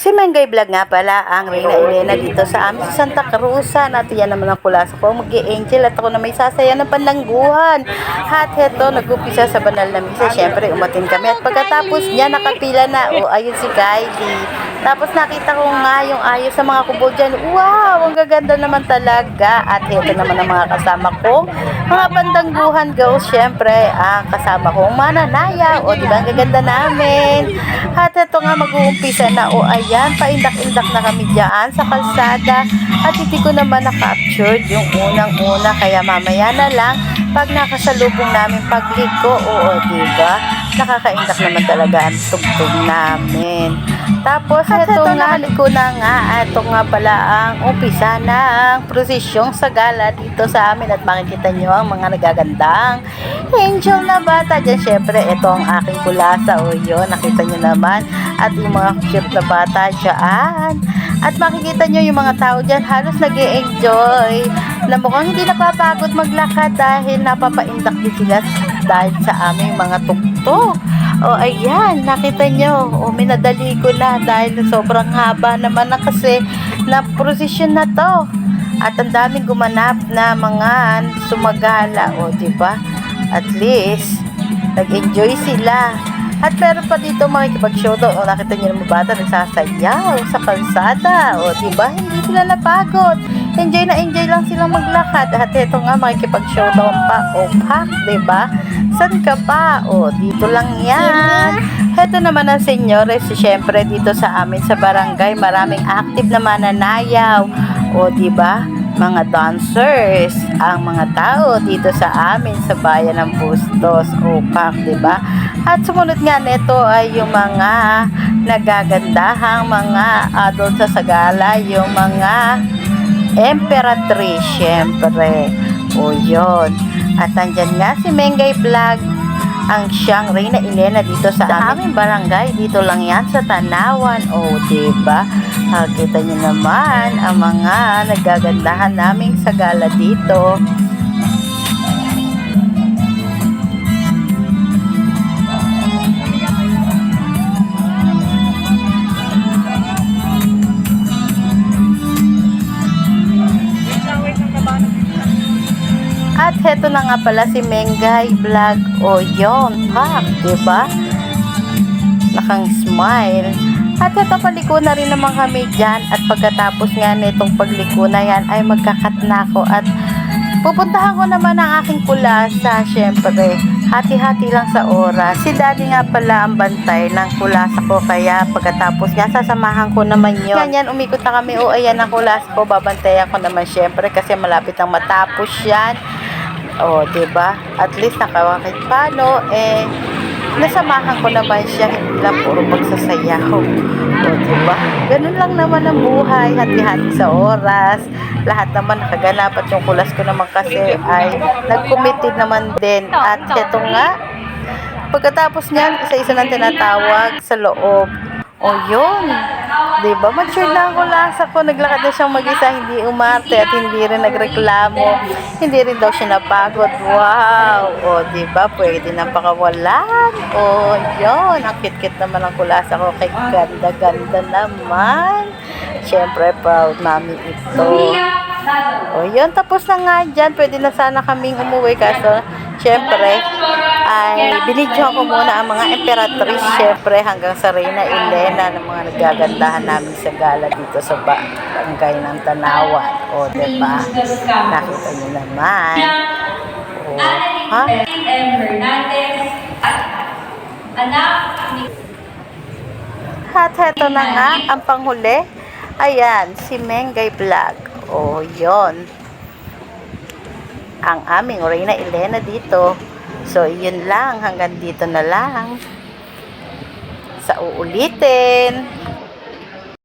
Si Mengay Vlog nga pala ang Reyna Elena dito sa amin sa Santa Cruz. At yan naman ang kulasa ko, mag angel at ako na may sasaya ng panlangguhan. At heto, nag-upisa sa banal na misa. Siyempre, umatin kami. At pagkatapos niya, nakapila na. O, ayun si Kylie. Tapos nakita ko nga yung ayos sa mga kubo dyan. Wow, ang gaganda naman talaga. At heto naman ang mga kasama ko. Mga pandangguhan girls, syempre, ang kasama kong mananaya. O, di ba, ang gaganda namin. At ito nga, mag-uumpisa na. O, ayan, paindak-indak na kami dyan sa kalsada. At hindi ko naman na-captured yung unang-una. Kaya mamaya na lang, pag nakasalubong namin pagliko, oo, di ba? Nakakaindak naman talaga ang tugtog namin. Tapos, ito nga, liko na nga. Ito nga pala ang umpisa ng prosisyong sa gala dito sa amin. At makikita nyo ang mga nagagandang angel na bata. Diyan, syempre, ito ang aking kulasa. O yun, nakita nyo naman. At yung mga cute na bata dyan. At makikita nyo yung mga tao dyan, halos nag enjoy na mukhang hindi napapagod maglakad dahil napapaindak din sila dahil sa aming mga tuktok. O ayan, nakita nyo, o minadali ko na dahil sobrang haba naman na kasi na prosesyon na to. At ang daming gumanap na mga sumagala, o ba? At least, nag-enjoy sila. At meron pa dito makikipag-show doon. O nakita niyo ng mga bata nagsasayaw sa kalsada. O di ba Hindi sila napagod. Enjoy na enjoy lang silang maglakad. At ito nga makikipag-show doon pa. O pak, di ba San ka pa? O dito lang yan. Ito naman ang senyores. Siyempre dito sa amin sa barangay maraming active na mananayaw. O di ba mga dancers ang mga tao dito sa amin sa bayan ng Bustos, Opak, di ba? At sumunod nga nito ay yung mga nagagandahang mga adult sa Sagala, yung mga emperatrice, syempre. O yun. At andyan nga si Mengay Vlog, ang siyang Reyna Elena dito sa, aming barangay. Dito lang yan sa Tanawan. O, diba? Ah, kita niyo naman ang mga nagagandahan naming sagala dito. At heto na nga pala si Mengay Vlog. O yon pak, diba? Nakang smile. At heto paliko na rin naman kami dyan. At pagkatapos nga nitong pagliko na yan ay magkakat na ako. At pupuntahan ko naman ang aking kulasa syempre. Hati-hati lang sa oras. Si daddy nga pala ang bantay ng kulasa ko. Kaya pagkatapos nga sasamahan ko naman yun. Yan yan umikot na kami. O ayan ang kulasa ko. Babantayan ko naman syempre kasi malapit ang matapos yan o, oh, ba? At least nakawakit paano eh nasamahan ko naman siya hindi lang puro pagsasayaw. O, 'di ba? Ganun lang naman ang buhay, hati-hati sa oras. Lahat naman nakaganap at yung kulas ko naman kasi ay nag-committed naman din. At eto nga, pagkatapos niyan, isa-isa nang tinatawag sa loob. O yun, di ba? Mature na ang kulasa ko. Naglakad na siyang mag-isa, hindi umarte at hindi rin nagreklamo. Hindi rin daw siya napagod. Wow! O, di ba? Pwede nang pakawalan. O, yun. Ang kit-kit naman ang kulasa ko. Kay ganda-ganda naman. Siyempre, proud mami ito. O, yun. Tapos na nga dyan. Pwede na sana kaming umuwi. Kaso, siyempre, ay binidyohan ko muna ang mga emperatrice, syempre, hanggang sa Reyna Elena ng mga nagagandahan namin sa gala dito sa barangay ng Tanawan. O, diba? Nakita niyo naman. O, ha? At heto na nga, ang panghuli. Ayan, si Mengay Vlog. O, yon Ang aming Reyna Elena dito. So, yun lang. Hanggang dito na lang. Sa uulitin.